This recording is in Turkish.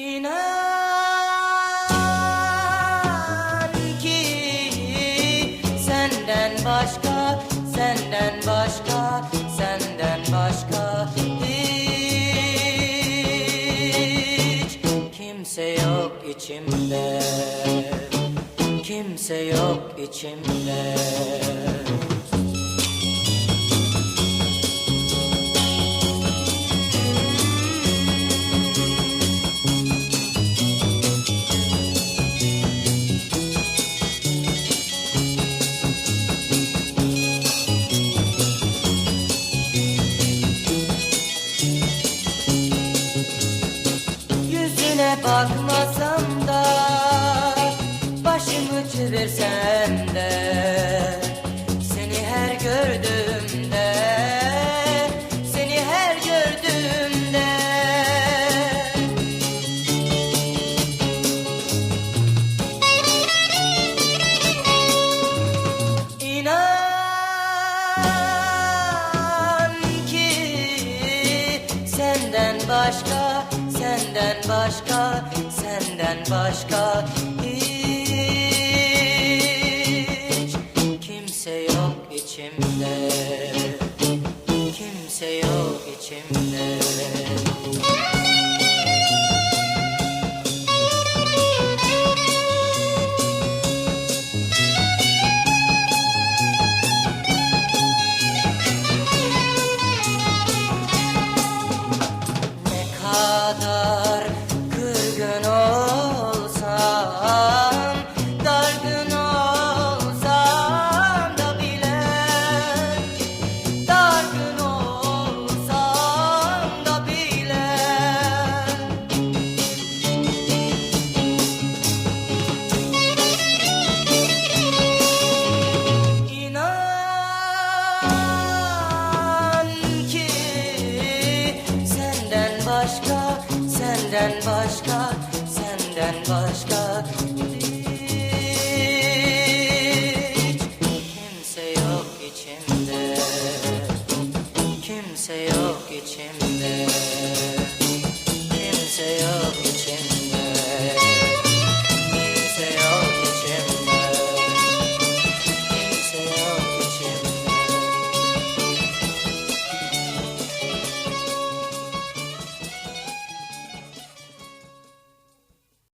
İnan ki senden başka, senden başka, senden başka hiç kimse yok içimde, kimse yok içimde. Bakmasam da Başımı çevirsem de Seni her gördüğümde Seni her gördüğümde. İnan ki senden başka, senden başka, senden başka hiç kimse yok içimde, kimse yok içimde. Senden başka, senden başka hiç kimse yok içimde. Kimse yok içimde.